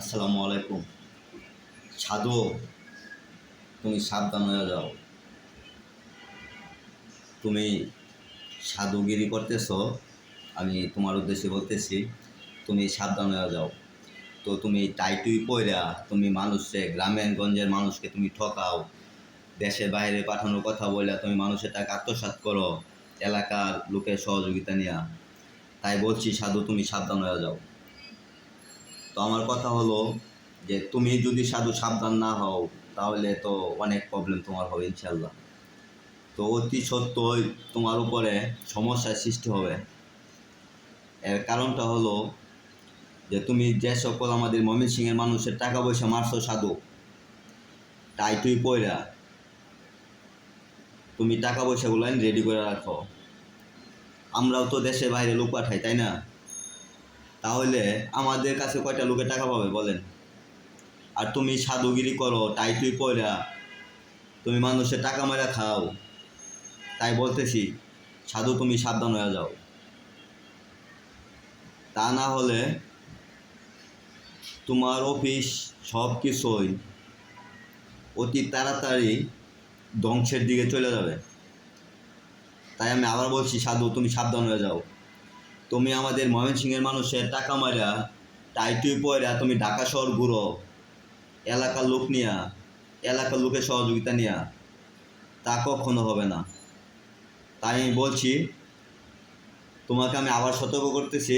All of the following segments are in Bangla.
আসসালামু আলাইকুম। সাধু তুমি সাবধান হয়ে যাও। তুমি সাধুগিরি করতেছ, আমি তোমার উদ্দেশ্যে বলতেছি, তুমি সাবধান হয়ে যাও। তো তুমি টাইটুই পয়রা তুমি মানুষে গ্রামের গঞ্জের মানুষকে তুমি ঠকাও। দেশের বাইরে পাঠানোর কথা বলে তুমি মানুষের টাকা আত্মসাৎ করো, এলাকার লোকের সহযোগিতা নিয়ে। তাই বলছি, সাধু, তুমি সাবধান হয়ে যাও। তো আমার কথা হলো যে তুমি যদি সাধু সাবধান না হও, তাহলে তো অনেক প্রবলেম তোমার হবে ইনশাল্লাহ তো অতি সত্যই তোমার উপরে সমস্যার সৃষ্টি হবে। এর কারণটা হলো যে তুমি যে সকল আমাদের ময়মনসিংহের মানুষের টাকা পয়সা মারছো সাধু, তাই তুই পয়রা। তুমি টাকা পয়সাগুলো রেডি করে রাখো। আমরাও তো দেশের বাইরে লোক পাঠাই, তাই না? তাহলে আমাদের কাছে কয়টা লোকে টাকা পাবে, বলেন? আর তুমি সাধুগিরি করো, তাই তুই পয়রা, তুমি মানুষের টাকা মেরা খাও। তাই বলতেছি, সাধু তুমি সাবধান হয়ে যাও। তা না হলে তোমার অফিস সব কিছুই অতি তাড়াতাড়ি ধ্বংসের দিকে চলে যাবে। তাই আমি আবার বলছি, সাধু তুমি সাবধান হয়ে যাও। তুমি আমাদের ময়মনসিংহের মানুষের টাকা মারা টাইটুই পয়রা তুমি ঢাকা শহর ঘুরো। এলাকার লোক নিয়া, এলাকার লোকের সহযোগিতা নিয়া। তা কখনো হবে না। তাই আমি বলছি, তোমাকে আমি আবার সতর্ক করতেছি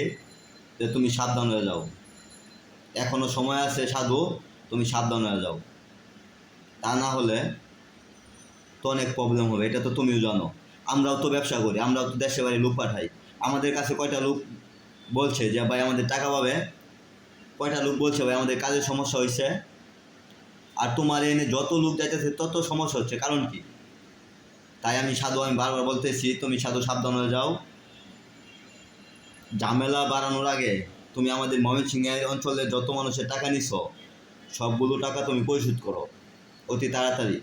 যে তুমি সাবধান হয়ে যাও। এখনও সময় আছে সাধু, তুমি সাবধান হয়ে যাও। তা না হলে তো অনেক প্রবলেম হবে, এটা তো তুমিও জানো। আমরাও তো ব্যবসা করি, আমরাও তো দেশে বাড়ি লোক পাঠাই। আমাদের কাছে কয়টা লোক বলছে যে, ভাই, আমাদের টাকা পাবে। কয়টা লোক বলছে, ভাই, আমাদের কাজের সমস্যা হয়েছে আর তোমার এনে যত লোক যাইতেছে, তত সমস্যা হচ্ছে। কারণ কি? তাই আমি সাধু, আমি বারবার বলতেছি, তুমি সাধু, সাবধান হয়ে যাও। ঝামেলা বাড়ানোর আগে তুমি আমাদের ময়মনসিংহের অঞ্চলে যত মানুষের টাকা নিছ, সবগুলো টাকা তুমি পরিশোধ করো। অতি তাড়াতাড়ি।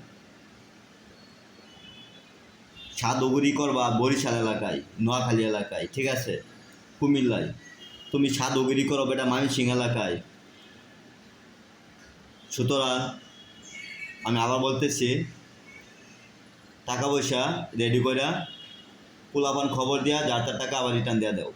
সাধুগুড়ি করবা বরিশাল এলাকায়, নোয়াখালী এলাকায়, ঠিক আছে? কুমিল্লায়। তুমি সাধুগিরি করো বেটা মানসিং এলাকায়। সুতরাং আমি আবার বলতেছি, টাকা পয়সা রেডি করে পোলাপান খবর দেওয়া যার তার টাকা আবার রিটার্ন দেওয়া দাও।